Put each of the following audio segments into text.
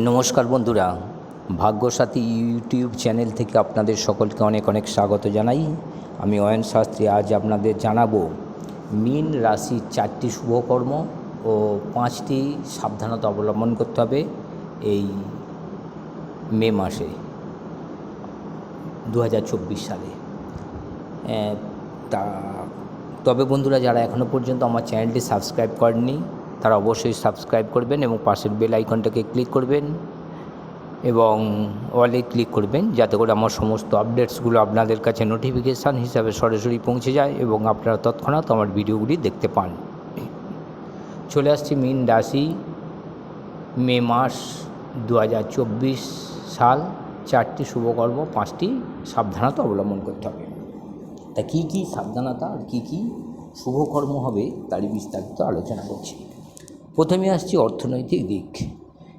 নমস্কার বন্ধুরা, ভাগ্যসাথী YouTube channel থেকে আপনাদের সকলকে অনেক অনেক স্বাগত জানাই। আমি অয়ন শাস্ত্রী, আজ আপনাদের জানাব মীন রাশির চারটি শুভকর্ম ও পাঁচটি সাবধানতা অবলম্বন করতে হবে এই মে মাসে দু হাজার চব্বিশ সালে। তা, তবে বন্ধুরা, যারা এখনও পর্যন্ত আমার চ্যানেলটি সাবস্ক্রাইব করেননি তারা অবশ্যই সাবস্ক্রাইব করবেন এবং পাশের বেল আইকনটাকে ক্লিক করবেন এবং অলে ক্লিক করবেন যাতে করে আমার সমস্ত আপডেটসগুলো আপনাদের কাছে নোটিফিকেশান হিসাবে সরাসরি পৌঁছে যায় এবং আপনারা তৎক্ষণাৎ আমার ভিডিওগুলি দেখতে পান। চলে আসছি মিন রাশি, মে মাস দু হাজার চব্বিশ সাল। চারটি শুভকর্ম, পাঁচটি সাবধানতা অবলম্বন করতে হবে। তা কী কী সাবধানতা আর কী কী শুভকর্ম হবে তারই বিস্তারিত আলোচনা করছি। প্রথমে আসছি অর্থনৈতিক দিক।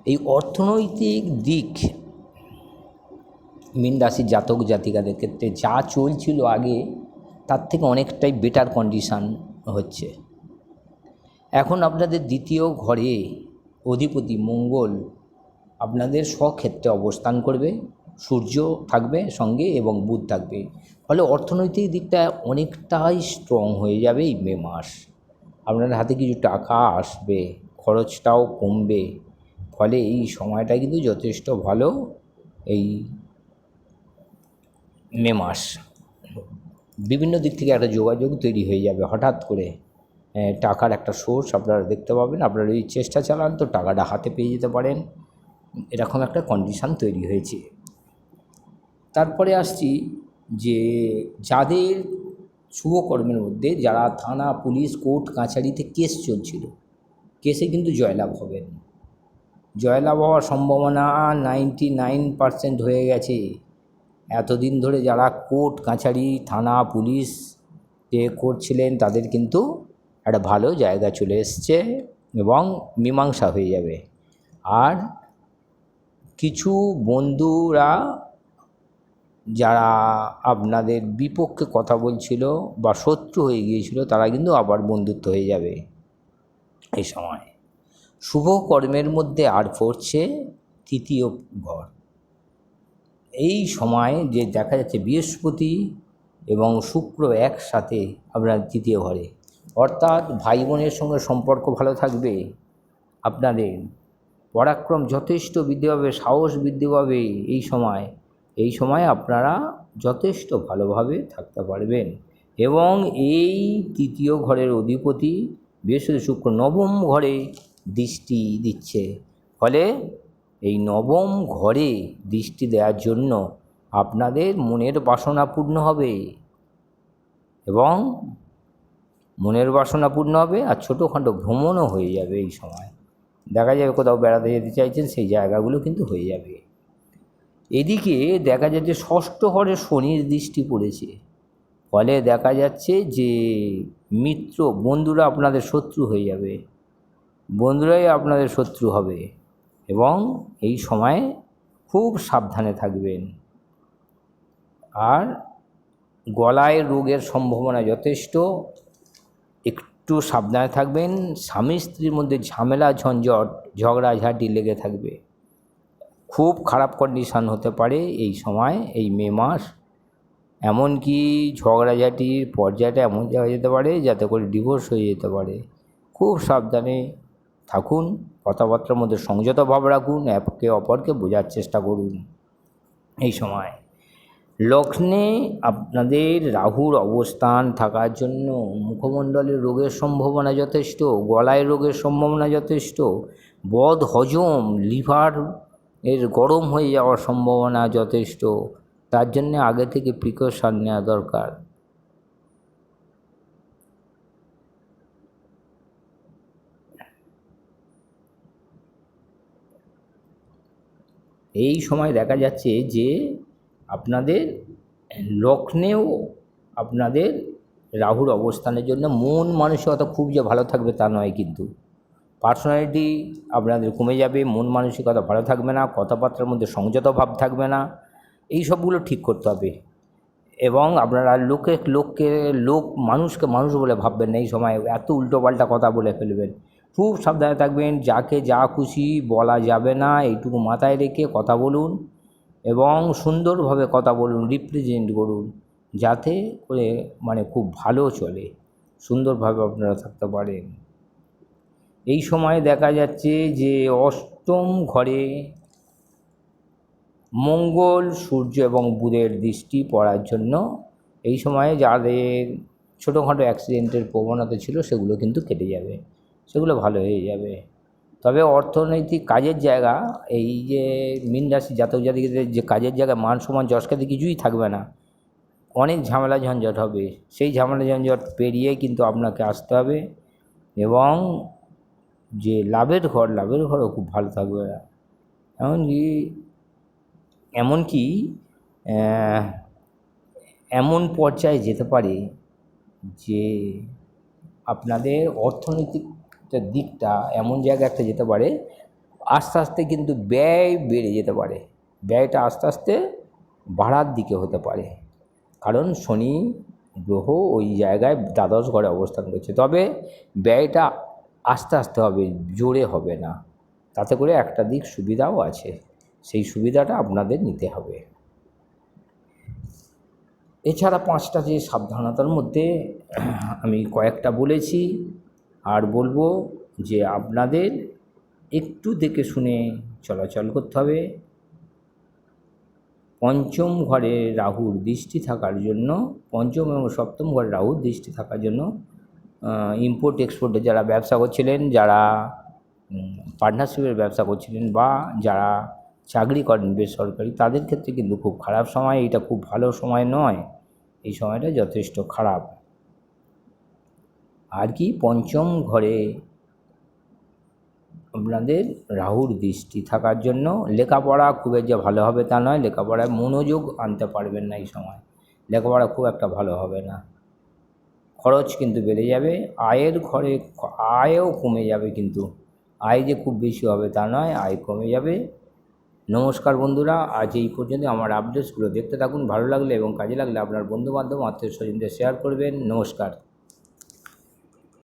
এই অর্থনৈতিক দিক মীন রাশির জাতক জাতিকাদের ক্ষেত্রে যা চলছিল আগে, তার থেকে অনেকটাই বেটার কন্ডিশান হচ্ছে। এখন আপনাদের দ্বিতীয় ঘরে অধিপতি মঙ্গল আপনাদের স্বক্ষেত্রে অবস্থান করবে। সূর্য থাকবে সঙ্গে এবং বুধ থাকবে। ফলে অর্থনৈতিক দিকটা অনেকটাই স্ট্রং হয়ে যাবে এই মে মাস। আপনার হাতে কিছু টাকা আসবে, খরচটাও কমবে। ফলে এই সময়টা কিন্তু যথেষ্ট ভালো এই মে মাস। বিভিন্ন দিক থেকে একটা যোগাযোগ তৈরি হয়ে যাবে হঠাৎ করে। টাকার একটা সোর্স আপনারা দেখতে পাবেন। আপনারা যদি চেষ্টা চালান তো টাকাটা হাতে পেয়ে যেতে পারেন। এরকম একটা কন্ডিশান তৈরি হয়েছে। তারপরে আসছি যে যাদের শুভকর্মের মধ্যে যারা থানা, পুলিশ, কোর্ট, কাছারিতে কেস চলছিল, কেসে কিন্তু জয়লাভ হবেন জয়লাভ হওয়ার সম্ভাবনা নাইনটি নাইন পারসেন্ট হয়ে গেছে। এতদিন ধরে যারা কোর্ট, কাছারি, থানা, পুলিশ যে করছিলেন তাদের কিন্তু একটা ভালো জায়গা চলে এসছে এবং মীমাংসা হয়ে যাবে। আর কিছু বন্ধুরা যারা আপনাদের বিপক্ষে কথা বলছিল বা শত্রু হয়ে গিয়েছিল, তারা কিন্তু আবার বন্ধুত্ব হয়ে যাবে এই সময়। শুভ কর্মের মধ্যে আর পড়ছে তৃতীয় ঘর। এই সময় যে দেখা যাচ্ছে বৃহস্পতি এবং শুক্র একসাথে আপনার তৃতীয় ঘরে। অর্থাৎ ভাই বোনের সঙ্গে সম্পর্ক ভালো থাকবে, আপনাদের পরাক্রম যথেষ্ট বৃদ্ধি পাবে, সাহস বৃদ্ধি পাবে এই সময়। এই সময় আপনারা যথেষ্ট ভালোভাবে থাকতে পারবেন। এবং এই তৃতীয় ঘরের অধিপতি বৃহস্পতি শুক্র নবম ঘরে দৃষ্টি দিচ্ছে। ফলে এই নবম ঘরে দৃষ্টি দেওয়ার জন্য আপনাদের মনের বাসনা পূর্ণ হবে। এবং মনের বাসনা পূর্ণ হবে আর ছোটোখাটো ভ্রমণও হয়ে যাবে এই সময়। দেখা যাবে কোথাও বেড়াতে যেতে চাইছেন, সেই জায়গাগুলো কিন্তু হয়ে যাবে। এদিকে দেখা যাচ্ছে ষষ্ঠ ঘরে শনির দৃষ্টি পড়েছে। ফলে দেখা যাচ্ছে যে মিত্র, বন্ধুরা আপনাদের শত্রু হয়ে যাবে। বন্ধুরাই আপনাদের শত্রু হবে এবং এই সময়ে খুব সাবধানে থাকবেন। আর গলায় রোগের সম্ভাবনা যথেষ্ট। একটু সাবধানে থাকবেন, স্বামী স্ত্রীর মধ্যে ঝামেলা, ঝঞ্ঝট, ঝগড়াঝাঁটি লেগে থাকবে। খুব খারাপ কন্ডিশান হতে পারে এই সময়, এই মে মাস। এমনকি ঝগড়াঝাটির পর্যায়টা এমন জায়গায় যেতে পারে, যাতে করে ডিভোর্স হয়ে যেতে পারে। খুব সাবধানে থাকুন, কথাবার্তার মধ্যে সংযত ভাব রাখুন, একে অপরকে বোঝার চেষ্টা করুন এই সময়। লগ্নে আপনাদের রাহুর অবস্থান থাকার জন্য মুখমণ্ডলের রোগের সম্ভাবনা যথেষ্ট, গলায় রোগের সম্ভাবনা যথেষ্ট, বদ হজম লিভার এর গরম হয়ে যাওয়ার সম্ভাবনা যথেষ্ট। তার জন্যে আগে থেকে প্রিকশন নেওয়া দরকার। এই সময় দেখা যাচ্ছে যে আপনাদের লগ্নেও আপনাদের রাহুর অবস্থানের জন্য মন মানসিকতা খুব যে ভালো থাকবে তা নয় কিন্তু। পার্সোনালিটি আপনাদের কমে যাবে, মন মানসিকতা ভালো থাকবে না, কথাবার্তার মধ্যে সংযত ভাব থাকবে না, এই সবগুলো ঠিক করতে হবে। এবং আপনারা লোকে, লোককে, লোক মানুষকে মানুষ বলে ভাববেন না এই সময়, এত উল্টোপাল্টা কথা বলে ফেলবেন। খুব সাবধানে থাকবেন, যাকে যা খুশি বলা যাবে না, এইটুকু মাথায় রেখে কথা বলুন এবং সুন্দরভাবে কথা বলুন রিপ্রেজেন্ট করুন, যাতে করে মানে খুব ভালো চলে, সুন্দরভাবে আপনারা থাকতে পারেন। এই সময় দেখা যাচ্ছে যে অষ্টম ঘরে মঙ্গল, সূর্য এবং বুধের দৃষ্টি পড়ার জন্য এই সময়ে যাদের ছোটোখাটো অ্যাক্সিডেন্টের প্রবণতা ছিল সেগুলো কিন্তু কেটে যাবে, সেগুলো ভালো হয়ে যাবে। তবে অর্থনৈতিক কাজের জায়গা, এই যে মীন রাশি জাতক জাতিকদের যে কাজের জায়গা, মান সমান যশকাতি কিছুই থাকবে না। অনেক ঝামেলা ঝঞ্ঝট হবে, সেই ঝামেলা ঝঞ্ঝট পেরিয়ে কিন্তু আপনাকে আসতে হবে এবং যে লাভের ঘর, লাভের ঘরও খুব ভালো থাকবে এমনকি এমনকি এমন পর্যায়ে যেতে পারে যে আপনাদের অর্থনৈতিক দিকটা এমন জায়গায় একটা যেতে পারে, আস্তে আস্তে কিন্তু ব্যয় বেড়ে যেতে পারে। ব্যয়টা আস্তে আস্তে বাড়ার দিকে হতে পারে। কারণ শনি, গ্রহ ওই জায়গায় দ্বাদশ ঘরে অবস্থান করছে। তবে ব্যয়টা আস্তে আস্তে হবে, জোরে হবে না। তাতে করে একটা দিক সুবিধাও আছে। সেই সুবিধাটা আপনাদের নিতে হবে। এছাড়া পাঁচটা যে সাবধানতার মধ্যে আমি কয়েকটা বলেছি, আর বলব যে আপনাদের একটু দেখে শুনে চলাচল করতে হবে। পঞ্চম ঘরে রাহুর দৃষ্টি থাকার জন্য, পঞ্চম এবং সপ্তম ঘরে রাহুর দৃষ্টি থাকার জন্য ইম্পোর্ট এক্সপোর্টে যারা ব্যবসা করছিলেন, যারা পার্টনারশিপের ব্যবসা করছিলেন বা যারা চাকরি করেন বেসরকারি, তাদের ক্ষেত্রে কিন্তু খুব খারাপ সময়। এটা খুব ভালো সময় নয়। এই সময়টা যথেষ্ট খারাপ। আর কি, পঞ্চম ঘরে আপনাদের রাহুর দৃষ্টি থাকার জন্য লেখাপড়া খুব যে ভালো হবে তা নয়। লেখাপড়ায় মনোযোগ আনতে পারবেন না এই সময়। লেখাপড়া খুব একটা ভালো হবে না। খরচ কিন্তু বেড়ে যাবে, আয়ের ঘরে আয়ও কমে যাবে কিন্তু। আয় যে খুব বেশি হবে তা নয়, আয় কমে যাবে। নমস্কার বন্ধুরা, আজ এই পর্যন্ত আমার আপডেটসগুলো দেখতে থাকুন। ভালো লাগলে এবং কাজে লাগলে আপনার বন্ধুবান্ধব, আত্মীয় স্বজনদের শেয়ার করবেন। নমস্কার।